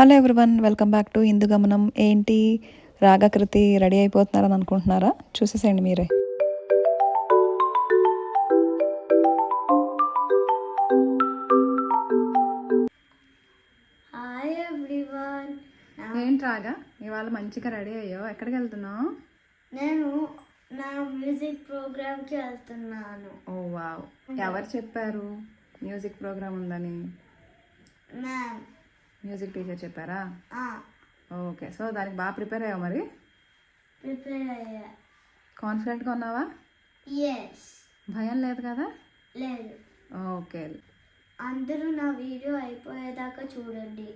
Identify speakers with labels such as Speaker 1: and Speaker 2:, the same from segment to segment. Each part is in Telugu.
Speaker 1: Hello everyone welcome back to Hindu Gamanam. ఏంటి? రాగకృతి రెడీ అయిపోతున్నారని అనుకుంటున్నారా? చూసేసేయండి మీరే.
Speaker 2: Hi everyone.
Speaker 1: ఏంటి రాగా? ఇవాళ మంచిగా రెడీ అయ్యో ఎక్కడికి వెళ్తున్నావు?
Speaker 2: నేను నా మ్యూజిక్ ప్రోగ్రామ్కి వెళ్తున్నాను.
Speaker 1: Oh wow. ఎవరు చెప్పారు? మ్యూజిక్ ప్రోగ్రామ్ ఉందని?
Speaker 2: మ్యామ్.
Speaker 1: మ్యూజిక్ టీచర్ చెప్పారా? ఓకే. సో దానికి బాగా ప్రిపేర్ అయ్యావు మరి?
Speaker 2: ప్రిపేర్ అయ్యా.
Speaker 1: కాన్ఫిడెంట్గా ఉన్నావా? భయం లేదు కదా?
Speaker 2: లేదు.
Speaker 1: ఓకే.
Speaker 2: అందరూ నా వీడియో అయిపోయేదాకా చూడండి.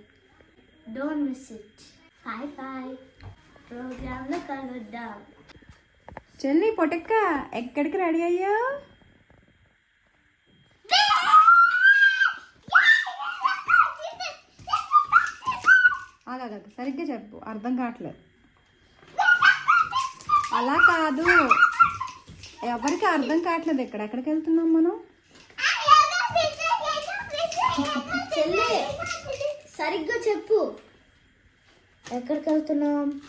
Speaker 2: Don't miss it bye bye ప్రోగ్రాంలో కలుద్దాం.
Speaker 1: చెల్లి పొటెక్క ఎక్కడికి రెడీ అయ్యావు? కాదు. సరిగ్గా చెప్పు. అర్థం కావట్లేదు. అలా కాదు. ఎవరికి అర్థం కావట్లేదు ఇక్కడ? ఎక్కడికి వెళ్తున్నాం మనం?
Speaker 2: చెల్లి సరిగ్గా చెప్పు. ఎక్కడికి వెళ్తున్నాం?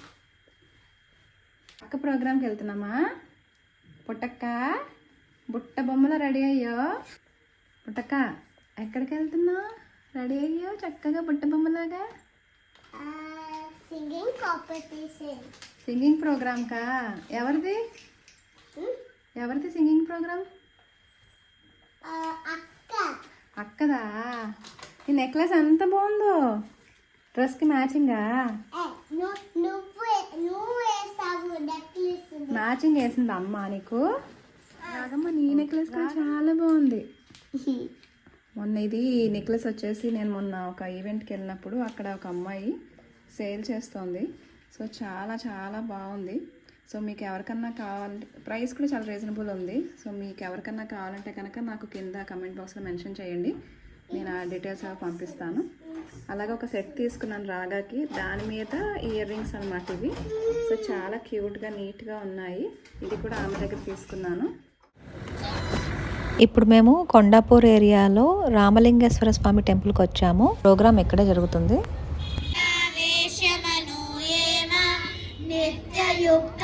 Speaker 1: అక్క ప్రోగ్రామ్కి వెళ్తున్నామా? పుట్టక్క బుట్ట బొమ్మలో రెడీ అయ్యో. పుట్టక్క ఎక్కడికి వెళ్తున్నావు? రెడీ అయ్యో చక్కగా బుట్ట బొమ్మలాగా.
Speaker 2: సింగింగ్ కాంపిటీషన్
Speaker 1: సింగింగ్ ప్రోగ్రామ్కా ఎవరిది? ఎవరిది సింగింగ్ ప్రోగ్రామ్
Speaker 2: అక్క.
Speaker 1: అక్కదా? ఈ నెక్లెస్ ఎంత బాగుందో? డ్రెస్కి మ్యాచింగా మ్యాచింగ్ వేసింది అమ్మ నీకు? రాగమ్మ నీ నెక్లెస్ కూడా చాలా బాగుంది. మొన్న ఇది నెక్లెస్ వచ్చేసి నేను మొన్న ఒక ఈవెంట్కి వెళ్ళినప్పుడు అక్కడ ఒక అమ్మాయి సేల్ చేస్తోంది. సో చాలా చాలా బాగుంది. సో మీకు ఎవరికన్నా కావాలంటే ప్రైస్ కూడా చాలా రీజనబుల్ ఉంది. సో మీకు ఎవరికన్నా కావాలంటే కనుక నాకు కింద కమెంట్ బాక్స్లో మెన్షన్ చేయండి. నేను ఆ డీటెయిల్స్ అవి పంపిస్తాను. అలాగే ఒక సెట్ తీసుకున్నాను రాగాకి. దాని మీద ఇయర్ రింగ్స్ అనమాట ఇవి. సో చాలా క్యూట్గా నీట్గా ఉన్నాయి. ఇది కూడా ఆమె దగ్గర తీసుకున్నాను. ఇప్పుడు మేము కొండాపూర్ ఏరియాలో రామలింగేశ్వర స్వామి టెంపుల్కి వచ్చాము. ప్రోగ్రామ్ ఎక్కడే జరుగుతుంది?
Speaker 2: నిత్యయుక్త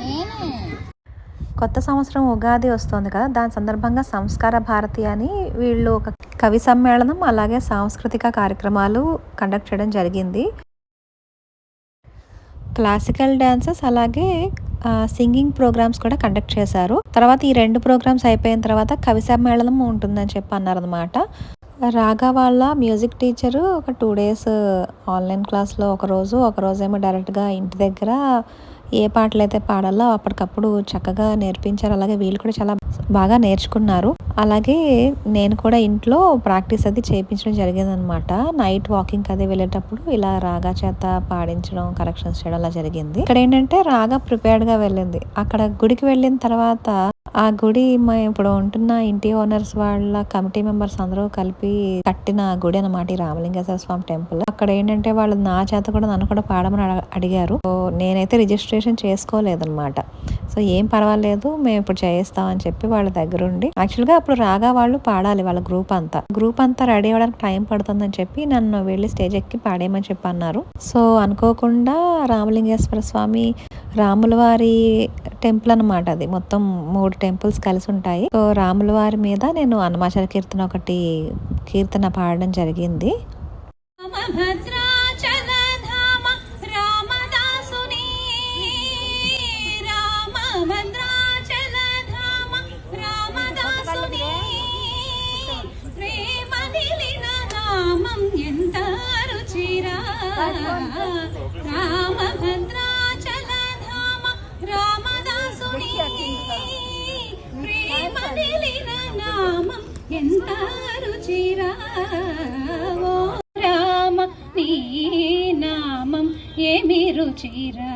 Speaker 1: నేనే. కొత్త సంవత్సరం ఉగాది వస్తుంది కదా దాని సందర్భంగా సంస్కార భారతి అని వీళ్ళు ఒక కవి సమ్మేళనం అలాగే సాంస్కృతిక కార్యక్రమాలు కండక్ట్ చేయడం జరిగింది. క్లాసికల్ డాన్సెస్ అలాగే సింగింగ్ ప్రోగ్రామ్స్ కూడా కండక్ట్ చేశారు. తర్వాత ఈ రెండు ప్రోగ్రామ్స్ అయిపోయిన తర్వాత కవి సమ్మేళనం ఉంటుందని చెప్పి అన్నారనమాట రాగా వాళ్ళ మ్యూజిక్ టీచరు ఒక టూ డేస్ ఆన్లైన్ క్లాస్లో ఒకరోజు ఒకరోజేమో ఒక రోజు ఏమో డైరెక్ట్గా ఇంటి దగ్గర ఏ పాటలు అయితే పాడాలో అప్పటికప్పుడు చక్కగా నేర్పించారు. అలాగే వీళ్ళు కూడా చాలా బాగా నేర్చుకున్నారు. అలాగే నేను కూడా ఇంట్లో ప్రాక్టీస్ అది చేయించడం జరిగిందనమాట నైట్ వాకింగ్ అది వెళ్ళేటప్పుడు ఇలా రాగా చేత పాడించడం కరెక్షన్స్ చేయడం అలా జరిగింది. ఇక్కడ ఏంటంటే రాగా ప్రిపేర్డ్గా వెళ్ళింది. అక్కడ గుడికి వెళ్ళిన తర్వాత ఆ గుడి మా ఇప్పుడు ఉంటున్న ఇంటి ఓనర్స్ వాళ్ళ కమిటీ మెంబర్స్ అందరూ కలిపి కట్టిన గుడి అనమాట ఈ రామలింగేశ్వర స్వామి టెంపుల్ అక్కడ ఏంటంటే వాళ్ళు నా చేత కూడా నన్ను కూడా పాడమని అడిగారు. సో నేనైతే రిజిస్ట్రేషన్ చేసుకోలేదన్నమాట. సో ఏం పర్వాలేదు మేము ఇప్పుడు చేయిస్తామని చెప్పి వాళ్ళ దగ్గర ఉండి యాక్చువల్గా అప్పుడు రాగా వాళ్ళు పాడాలి వాళ్ళ గ్రూప్ అంతా. గ్రూప్ అంతా రెడీ అవ్వడానికి టైం పడుతుందని చెప్పి నన్ను వెళ్ళి స్టేజ్ ఎక్కి పాడేయమని చెప్పి అన్నారు సో అనుకోకుండా రామలింగేశ్వర స్వామి రాముల వారి టెంపుల్ అన్నమాట అది. మొత్తం మూడు టెంపుల్స్ కలిసి ఉంటాయి. సో రాముల వారి మీద నేను హనుమాచల కీర్తన ఒకటి కీర్తన పాడడం జరిగింది.
Speaker 3: రామ ఎంత రుచిరావో రామ నీ నామం ఏమి రుచిరా?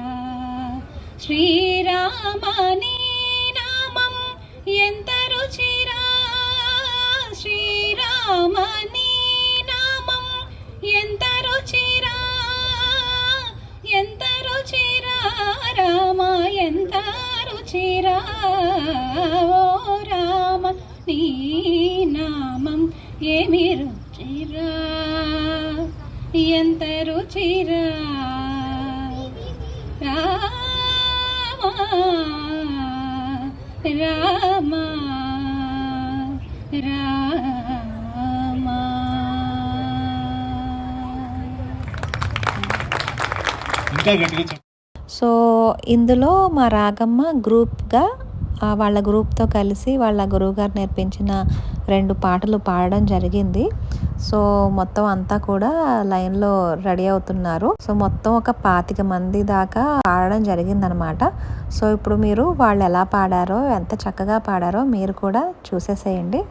Speaker 3: శ్రీరామ నీ నామం ఎంత రుచిరా? శ్రీరామ నీ నామం ఎంత రుచిరా? ఎంత రుచిరా? రామ ఎంత రుచిరా? ఓ రామ నీ నామం ఏమి రుచిరా? ఎంత రుచిరా? రామ రామ రామ.
Speaker 4: ఇంకా.
Speaker 1: సో ఇందులో మా రాగమ్మ గ్రూప్గా వాళ్ళ గ్రూప్తో కలిసి వాళ్ళ గురువుగారు నేర్పించిన రెండు పాటలు పాడడం జరిగింది. సో మొత్తం అంతా కూడా లైన్లో రెడీ అవుతున్నారు. సో మొత్తం ఒక పాతిక మంది దాకా పాడడం జరిగిందనమాట. సో ఇప్పుడు మీరు వాళ్ళు ఎలా పాడారో ఎంత చక్కగా పాడారో మీరు కూడా చూసేసేయండి.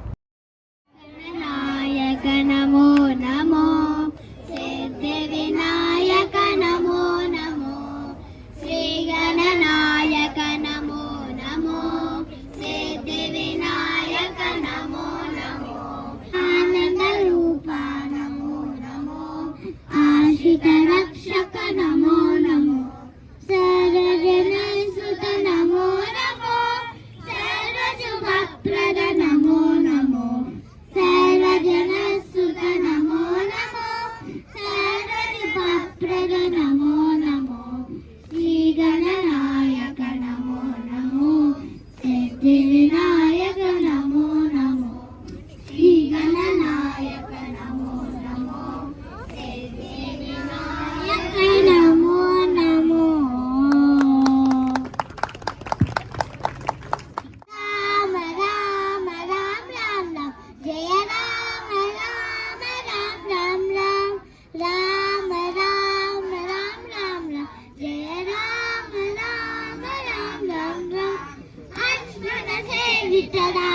Speaker 3: விட்டதா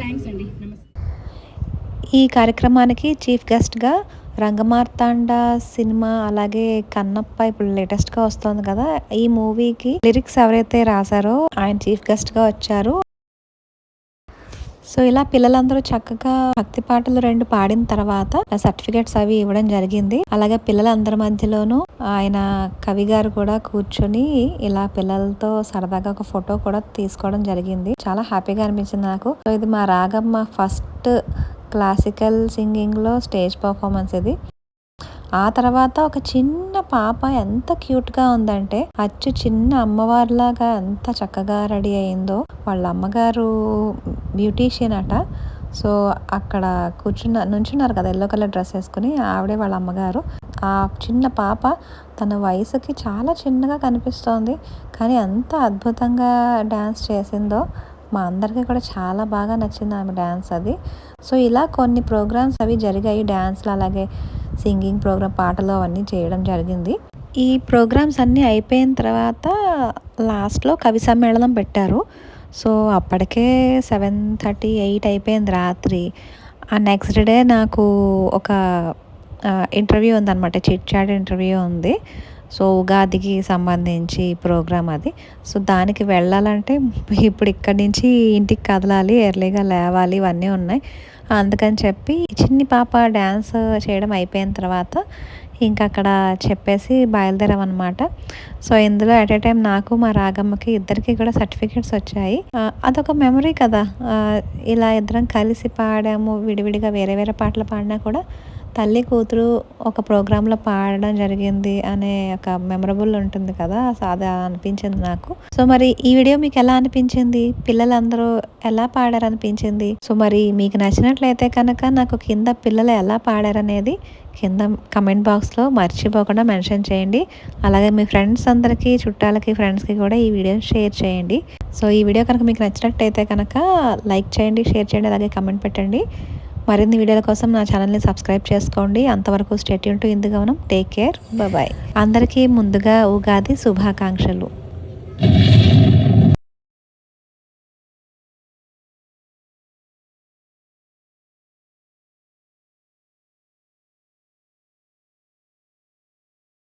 Speaker 3: థ్యాంక్స్ అండి. నమస్తే.
Speaker 1: ఈ కార్యక్రమానికి చీఫ్ గెస్ట్గా రంగమార్తాండ సినిమా అలాగే కన్నప్ప ఇప్పుడు లేటెస్ట్గా వస్తుంది కదా ఈ మూవీకి లిరిక్స్ ఎవరైతే రాశారో ఆయన చీఫ్ గెస్ట్గా వచ్చారు. సో ఇలా పిల్లలందరూ చక్కగా భక్తి పాటలు రెండు పాడిన తర్వాత సర్టిఫికెట్స్ అవి ఇవ్వడం జరిగింది. అలాగే పిల్లలందరి మధ్యలోనూ ఆయన కవి గారు కూడా కూర్చొని ఇలా పిల్లలతో సరదాగా ఒక ఫోటో కూడా తీసుకోవడం జరిగింది. చాలా హ్యాపీగా అనిపించింది నాకు. సో ఇది మా రాగమ్మ ఫస్ట్ క్లాసికల్ సింగింగ్లో స్టేజ్ పర్ఫార్మెన్స్ ఇది. ఆ తర్వాత ఒక చిన్న పాప ఎంత క్యూట్గా ఉందంటే అచ్చు చిన్న అమ్మవారిలాగా ఎంత చక్కగా రెడీ అయిందో వాళ్ళ అమ్మగారు బ్యూటీషియన్ అట. సో అక్కడ కూర్చున్న నుంచున్నారు కదా ఎల్లో కలర్ డ్రెస్ వేసుకుని ఆవిడే వాళ్ళ అమ్మగారు. ఆ చిన్న పాప తన వయసుకి చాలా చిన్నగా కనిపిస్తోంది. కానీ ఎంత అద్భుతంగా డ్యాన్స్ చేసిందో మా అందరికీ కూడా చాలా బాగా నచ్చింది ఆమె డ్యాన్స్ అది. సో ఇలా కొన్ని ప్రోగ్రామ్స్ అవి జరిగాయి డ్యాన్స్లు అలాగే సింగింగ్ ప్రోగ్రామ్ పాటలు అవన్నీ చేయడం జరిగింది. ఈ ప్రోగ్రామ్స్ అన్నీ అయిపోయిన తర్వాత లాస్ట్లో కవి సమ్మేళనం పెట్టారు. సో అప్పటికే సెవెన్ థర్టీ ఎయిట్ అయిపోయింది రాత్రి. ఆ నెక్స్ట్ డే నాకు ఒక ఇంటర్వ్యూ ఉందన్నమాట చిట్ చాట్ ఇంటర్వ్యూ ఉంది. సో ఉగాదికి సంబంధించి ప్రోగ్రామ్ అది. సో దానికి వెళ్ళాలంటే ఇప్పుడు ఇక్కడి నుంచి ఇంటికి కదలాలి ఎర్లీగా లేవాలి ఇవన్నీ ఉన్నాయి. అందుకని చెప్పి చిన్ని పాప డ్యాన్స్ చేయడం అయిపోయిన తర్వాత ఇంకా అక్కడ చెప్పేసి బయలుదేరామన్నమాట. సో ఇందులో అట్ ఏ టైం నాకు మా రాగమ్మకి ఇద్దరికి కూడా సర్టిఫికేట్స్ వచ్చాయి. అదొక మెమరీ కదా. ఇలా ఇద్దరం కలిసి పాడాము విడివిడిగా వేరే వేరే పాటలు పాడినా కూడా తల్లి కూతురు ఒక ప్రోగ్రాంలో పాడడం జరిగింది అనే ఒక మెమరబుల్ ఉంటుంది కదా సో అది అనిపించింది నాకు. సో మరి ఈ వీడియో మీకు ఎలా అనిపించింది? పిల్లలందరూ ఎలా పాడారనిపించింది? సో మరి మీకు నచ్చినట్లయితే కనుక నాకు కింద పిల్లలు ఎలా పాడారనేది కింద కమెంట్ బాక్స్లో మర్చిపోకుండా మెన్షన్ చేయండి. అలాగే మీ ఫ్రెండ్స్ అందరికీ చుట్టాలకి ఫ్రెండ్స్కి కూడా ఈ వీడియోని షేర్ చేయండి. సో ఈ వీడియో కనుక మీకు నచ్చినట్టయితే కనుక లైక్ చేయండి షేర్ చేయండి అలాగే కమెంట్ పెట్టండి. మరిన్ని వీడియోల కోసం నా ఛానల్ని సబ్స్క్రైబ్ చేసుకోండి. అంతవరకు స్టేట్ టు మనం టేక్ కేర్. బాయ్ అందరికీ ముందుగా ఉగాది శుభాకాంక్షలు.